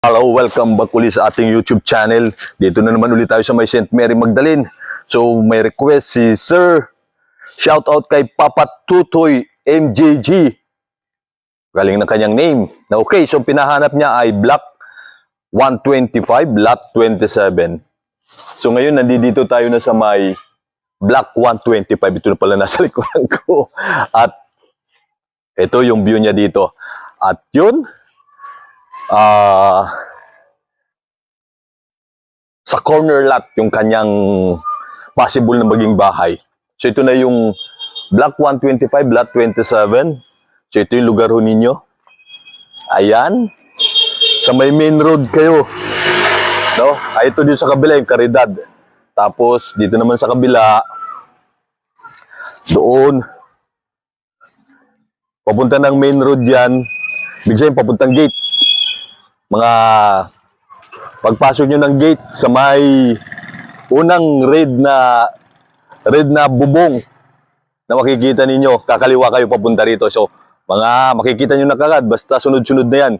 Hello, welcome back ulit sa ating YouTube channel. Dito na naman ulit tayo sa may St. Mary Magdalene. So, may request si Sir. Shout out kay Papa Tutoy MJG. Galing ng kanyang name. Na okay, so pinahanap niya ay Block 125, Lot 27. So ngayon, nandito tayo na sa may Block 125. Ito na pala nasa likuran ko. At ito yung view niya dito. At yun, ah sa corner lot yung kanyang possible na maging bahay. So ito na yung Block 125, Lot 27. So ito yung lugar ho ninyo. Ayan. Sa may main road kayo. No? Ay ito din sa kabila yung Caridad. Tapos dito naman sa kabila doon papunta ng main road yan. Bigyan papuntang gate mga pagpasok nyo ng gate sa may unang red na red na bubong na makikita ninyo, kakaliwa kayo papunta rito. So, mga makikita nyo na kagad, basta sunod-sunod na yan.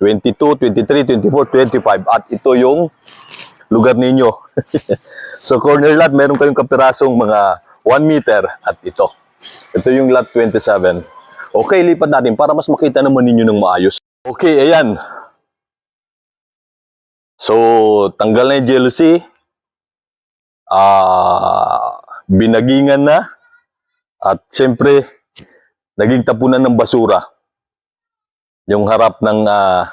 22, 23, 24, 25. At ito yung lugar ninyo. so, corner lot, meron kayong kapirasong mga 1 meter at ito. Ito yung lot 27. Okay, lipat natin para mas makita naman ninyo ng maayos. Okay, ayan. So, tanggal na yung jealousy. Ah, binagingan na. At siyempre, naging tapunan ng basura. Yung harap ng ah,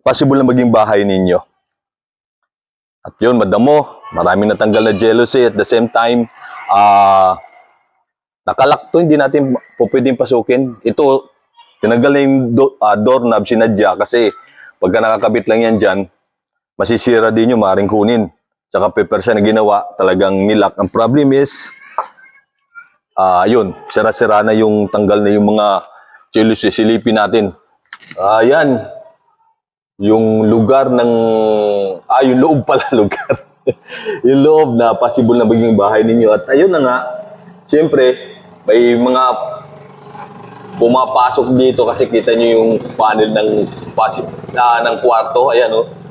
possible na maging bahay ninyo. At yun, madamo. Maraming natanggal na jealousy. At the same time, ah, nakalak to, hindi natin po pwedeng pasukin. Ito, tinanggal na yung do, ah, doorknob, sinadya, kasi pagka nakakabit lang yan dyan, masisira din yung maring kunin. Tsaka paper siya na ginawa, talagang nilak. Ang problem is, ah yun, sira-sira na yung tanggal na yung mga chilos silipin natin. Ayan, yung lugar ng, ah, yung loob pala lugar. yung loob na possible na maging bahay ninyo. At ayun na nga, siyempre, may mga pumapasok dito kasi kita nyo yung panel ng na, ng kwarto. Ayan, oh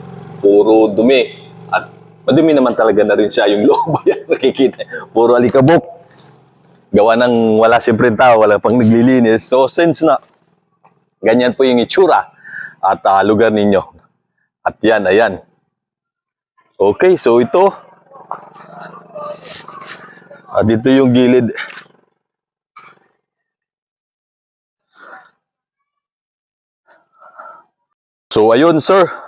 puro dumi. At madumi naman talaga na rin siya yung loob. Ayan, nakikita. Puro alikabok. Gawa ng wala siyempre tao, wala pang naglilinis. So, since na, ganyan po yung itsura at ah, lugar ninyo. At yan, ayan. Okay, so ito. At dito yung gilid. So, ayun, sir.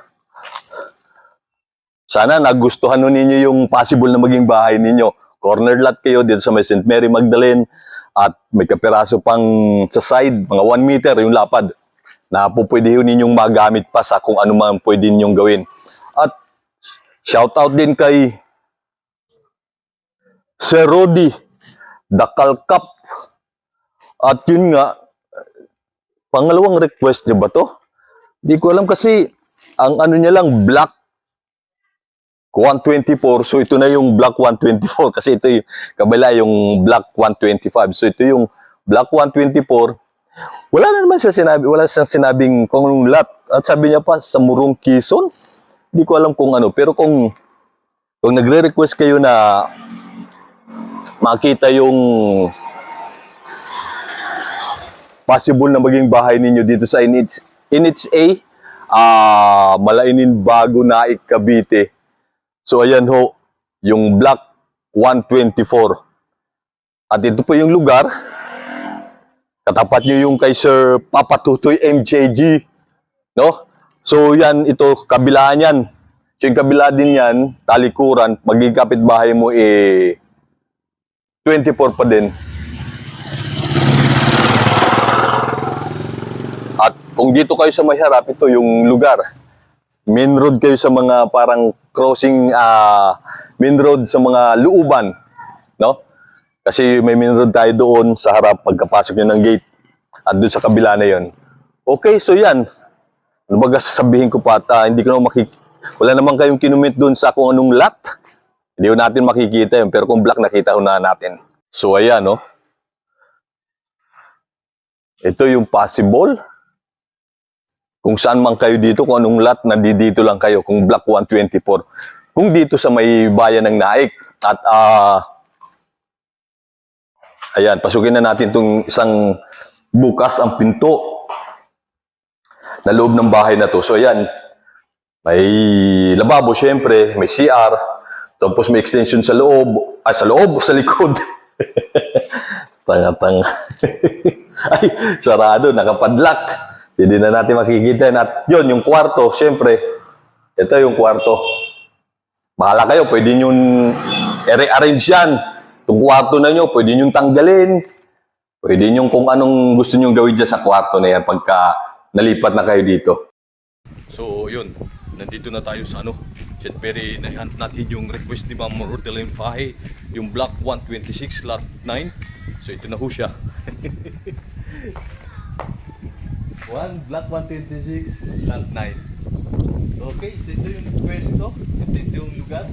Sana nagustuhan nun ninyo yung possible na maging bahay ninyo. Corner lot kayo dito sa may St. Mary Magdalene at may kapiraso pang sa side, mga 1 meter yung lapad na po pwede ninyong magamit pa sa kung ano man pwede ninyong gawin. At shout out din kay Sir Rodi, Dakal Cup. At yun nga, pangalawang request niya ba to? Di ko alam kasi ang ano niya lang black 124. So ito na yung block 124 kasi ito yung kabila yung block 125. So ito yung block 124. Wala na naman siya sinabi, wala siyang sinabing kung lot. At sabi niya pa sa Murong Quezon. Hindi ko alam kung ano, pero kung kung nagre-request kayo na makita yung possible na maging bahay ninyo dito sa NH, NHA, ah Malainin Bago na Cavite. So ayan ho, yung block 124. At ito po yung lugar. Katapat nyo yung kay Sir Papa Tutoy MJG. No? So yan, ito, kabilaan yan. So yung kabila din yan, talikuran, magiging kapitbahay mo eh 24 pa din. At kung dito kayo sa may harap, ito yung lugar main road kayo sa mga parang crossing ah main road sa mga luuban, no? Kasi may main road tayo doon sa harap pagkapasok nyo ng gate at doon sa kabila na yon. Okay, so yan. Ano ba sasabihin ko pa at ah, hindi ko na makik... Wala naman kayong kinumit doon sa kung anong lot. Hindi ko natin makikita yun, pero kung black nakita ko na natin. So ayan, no? Ito yung possible kung saan man kayo dito, kung anong lot, nandito lang kayo, kung Block 124. Kung dito sa may bayan ng Naik. At, ah, ayan, pasukin na natin itong isang bukas ang pinto na loob ng bahay na to. So, ayan, may lababo syempre, may CR, tapos may extension sa loob, ay sa loob, sa likod. Tanga-tanga. ay, sarado, nakapadlock. Hindi na natin makikita. At yun, yung kwarto, syempre, ito yung kwarto. Bahala kayo, pwede nyo i-arrange yan. Itong kwarto na nyo, pwede nyo tanggalin. Pwede nyo kung anong gusto nyo gawin dyan sa kwarto na yan pagka nalipat na kayo dito. So, yun. Nandito na tayo sa ano, St. Mary. Nahunt natin yung request ni Ma'am Rodelyn Fahe, yung Block 126, Lot 9. So, ito na ho siya. One, Block 126, Lot 9. Okay, so ito yung pwesto. Ito, ito yung lugar.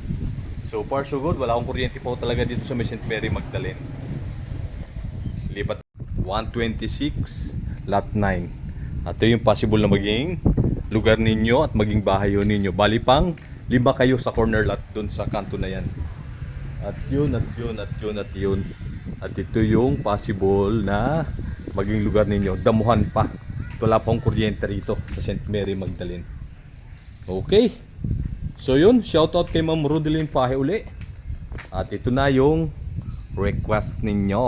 So, far so good. Wala akong kuryente po talaga dito sa may St. Mary Magdalene. Lipat 126, Lot 9. At ito yung possible na maging lugar ninyo at maging bahay yun ninyo. Bali pang lima kayo sa corner lot doon sa kanto na yan. At yun, at yun, at yun, at yun. At ito yung possible na maging lugar ninyo. Damuhan pa. Wala pang kuryente rito sa St. Mary Magdalene. Okay. So yun, shoutout kay Ma'am Rodelyn Pahe uli. At ito na yung request ninyo.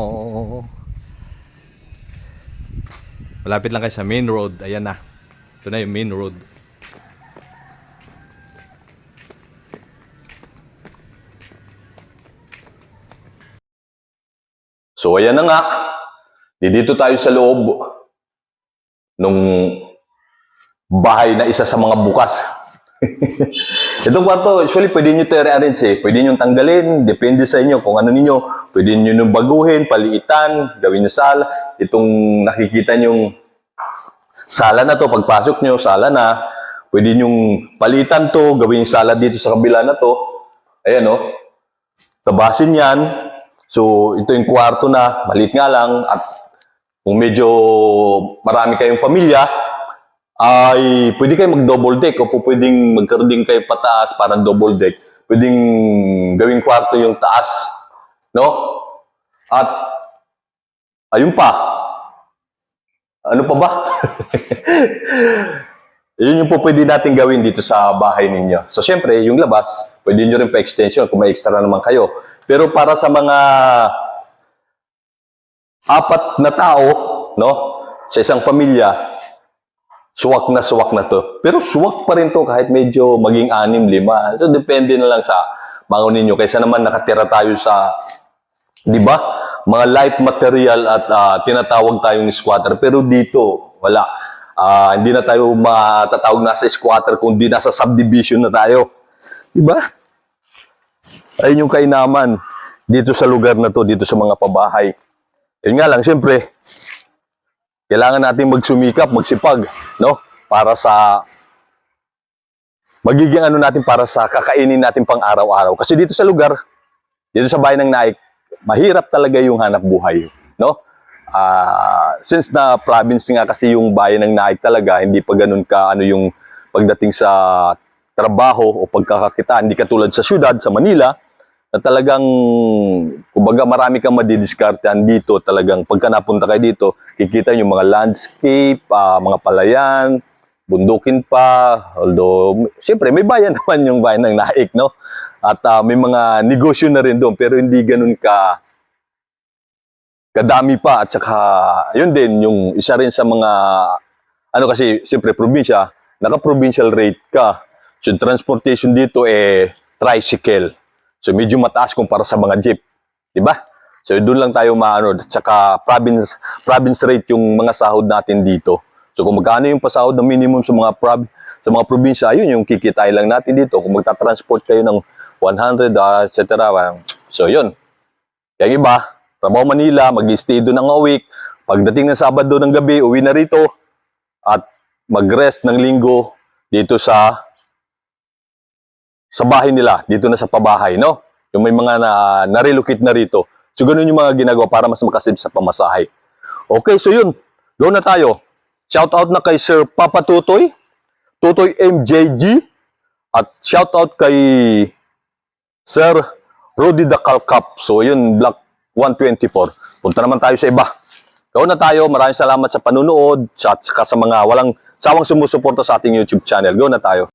Malapit lang kayo sa main road. Ayan na. Ito na yung main road. So ayan na nga. Dito tayo sa loob nung bahay na isa sa mga bukas. Itong kwarto, usually pwede nyo ito i-arrange eh. Pwede nyo tanggalin, depende sa inyo kung ano ninyo. Pwede nyo nung baguhin, paliitan, gawin nyo sala. Itong nakikita nyong sala na to, pagpasok nyo, sala na. Pwede nyong palitan to, gawin yung sala dito sa kabila na to. Ayan o. Tabasin yan. So, ito yung kwarto na, maliit nga lang. At kung medyo marami kayong pamilya, ay pwede kayo mag-double deck o pwedeng magkaroon din kayo pataas para double deck. Pwedeng gawing kwarto yung taas. No? At, ayun pa. Ano pa ba? Yun yung po pwede natin gawin dito sa bahay ninyo. So, syempre, yung labas, pwede nyo rin pa-extension kung may extra naman kayo. Pero para sa mga apat na tao, no? Sa isang pamilya, suwak na suwak na to. Pero suwak pa rin to kahit medyo maging anim, lima. So, depende na lang sa mga ninyo. Kaysa naman nakatira tayo sa, di ba? Mga light material at ah, tinatawag tayong squatter. Pero dito, wala. Ah, hindi na tayo matatawag na sa squatter kundi nasa subdivision na tayo. Di ba? Ayun yung kainaman dito sa lugar na to, dito sa mga pabahay. Yun nga lang, siyempre, kailangan natin magsumikap, magsipag, no? Para sa magiging ano natin para sa kakainin natin pang araw-araw. Kasi dito sa lugar, dito sa bayan ng Naik, mahirap talaga yung hanap buhay, no? Ah, since na province nga kasi yung bayan ng Naik talaga, hindi pa ganun ka ano yung pagdating sa trabaho o pagkakakitaan, hindi katulad sa syudad, sa Manila, na talagang, kumbaga marami kang madidiskartehan dito, talagang pagka napunta kayo dito, kikita nyo mga landscape, ah, mga palayan, bundukin pa, although, siyempre may bayan naman yung bayan ng Naik, no? At ah, may mga negosyo na rin doon, pero hindi ganun ka kadami pa. At saka yun din yung isa rin sa mga ano kasi siyempre probinsya naka provincial rate ka. So yung transportation dito eh tricycle so medyo mataas kumpara sa mga jeep. Di ba so doon lang tayo maano at saka province province rate yung mga sahod natin dito. So kung magkano yung pasahod na minimum sa mga prob sa mga probinsya yun yung kikitay lang natin dito. Kung magta-transport kayo ng 100 ah, etc so yun. Kaya iba trabaho Manila, mag-stay doon ng week. Pagdating ng Sabado ng gabi, uwi na rito. At mag-rest ng linggo dito sa sa bahay nila, dito na sa pabahay, no? Yung may mga na, na-relocate na rito. So, ganun yung mga ginagawa para mas makasib sa pamasahe. Okay, so yun. Doon na tayo. Shoutout na kay Sir Papa Tutoy, Tutoy MJG, at shoutout kay Sir Rudy Calcap. So yun, Block 124. Punta naman tayo sa iba. Gawin na tayo. Maraming salamat sa panunood at sa mga walang sawang sumusuporta sa ating YouTube channel. Gawin na tayo.